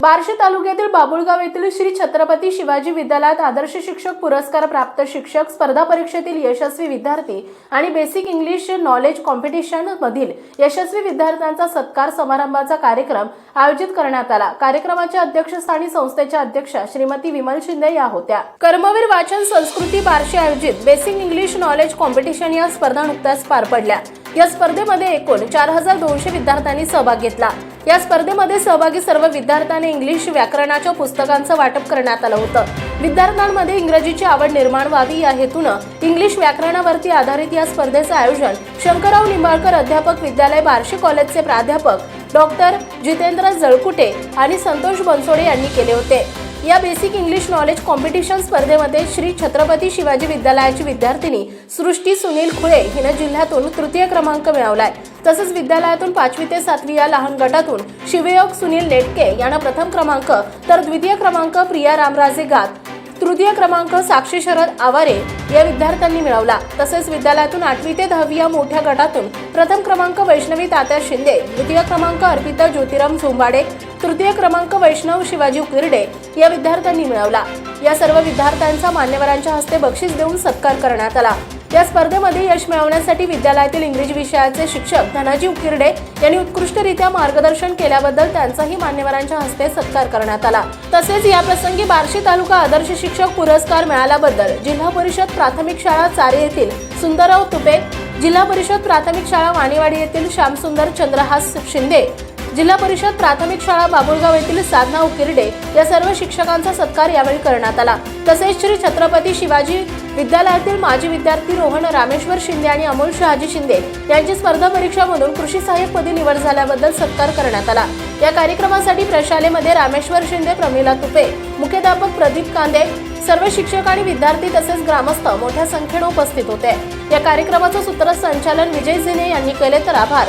बार्शी तालुक्यातील बाबुळगाव येथील श्री छत्रपती शिवाजी विद्यालयात आदर्श शिक्षक पुरस्कार प्राप्त शिक्षक स्पर्धा परीक्षेतील यशस्वी विद्यार्थी आणि बेसिक इंग्लिश नॉलेज कॉम्पिटिशन मधील यशस्वी विद्यार्थ्यांचा सत्कार समारंभाचा कार्यक्रम आयोजित करण्यात आला. कार्यक्रमाच्या अध्यक्षस्थानी संस्थेच्या अध्यक्षा श्रीमती विमल शिंदे या होत्या. कर्मवीर वाचन संस्कृती बार्शी आयोजित बेसिक इंग्लिश नॉलेज कॉम्पिटिशन या स्पर्धा नुकत्याच पार पडल्या. या स्पर्धेमध्ये एकूण चार हजार दोनशे विद्यार्थ्यांनी सहभाग घेतला. या स्पर्धेमध्ये सहभागी सर्व विद्यार्थ्यांनी इंग्लिश व्याकरणाच्या पुस्तकांचं वाटप करण्यात आलं होतं. विद्यार्थ्यांमध्ये इंग्रजीची आवड निर्माण व्हावी या हेतूनं इंग्लिश व्याकरणावरती आधारित या स्पर्धेचं आयोजन शंकरराव निंबाळकर अध्यापक विद्यालय बार्शी कॉलेजचे प्राध्यापक डॉक्टर जितेंद्र जळकुटे आणि संतोष बनसोडे यांनी केले होते. या बेसिक इंग्लिश नॉलेज कॉम्पिटिशन स्पर्धेमध्ये श्री छत्रपती शिवाजी विद्यालयाची विद्यार्थिनी सृष्टी सुनील खुळे हिनं जिल्ह्यातून तृतीय क्रमांक मिळवलाय. तसंच विद्यालयातून पाचवी ते सातवी या लहान गटातून शिवयोग सुनील नेटके यानं प्रथम क्रमांक तर द्वितीय क्रमांक प्रिया रामराजे गात तृतीय क्रमांक साक्षी शरद आवारे या विद्यार्थ्यांनी मिळवला. तसेच विद्यालयातून आठवी ते दहावी या मोठ्या गटातून प्रथम क्रमांक वैष्णवी तात्या शिंदे द्वितीय क्रमांक अर्पिता ज्योतिराम झोंबाडे तृतीय क्रमांक वैष्णव शिवाजी किरडे या विद्यार्थ्यांनी मिळवला. या सर्व विद्यार्थ्यांचा मान्यवरांच्या हस्ते बक्षीस देऊन सत्कार करण्यात आला. या स्पर्धेमध्ये यश मिळवण्यासाठी विद्यालयातील इंग्रजी विषयाचे शिक्षक धनाजी उकिरडे यांनी उत्कृष्टरित्या मार्गदर्शन केल्याबद्दल त्यांचाही मान्यवरांच्या हस्ते सत्कार करण्यात आला. तसेच या प्रसंगी बार्शी तालुका आदर्श शिक्षक पुरस्कार मिळाल्याबद्दल जिल्हा परिषद प्राथमिक शाळा चारे येथील सुंदरराव तुपे जिल्हा परिषद प्राथमिक शाळा वाणीवाडी येथील श्यामसुंदर चंद्रहास शिंदे जिल्हा परिषद प्राथमिक शाळा बाबुळगाव येथील साधना उकिरडे या सर्व शिक्षकांचा सत्कार यावेळी करण्यात आला. तसेच श्री छत्रपती शिवाजी विद्यालयातील माजी विद्यार्थी रोहन रामेश्वर शिंदे आणि अमोल शहाजी शिंदे यांची स्पर्धा परीक्षामधून कृषी सहाय्यक पदी निवड झाल्याबद्दल सत्कार करण्यात आला. या कार्यक्रमासाठी प्रशालेमध्ये रामेश्वर शिंदे प्रमिला तुपे मुख्याध्यापक प्रदीप कांदे सर्व शिक्षक आणि विद्यार्थी तसेच ग्रामस्थ मोठ्या संख्येने उपस्थित होते. या कार्यक्रमाचं सूत्रसंचालन विजय झिने यांनी केले तर आभार.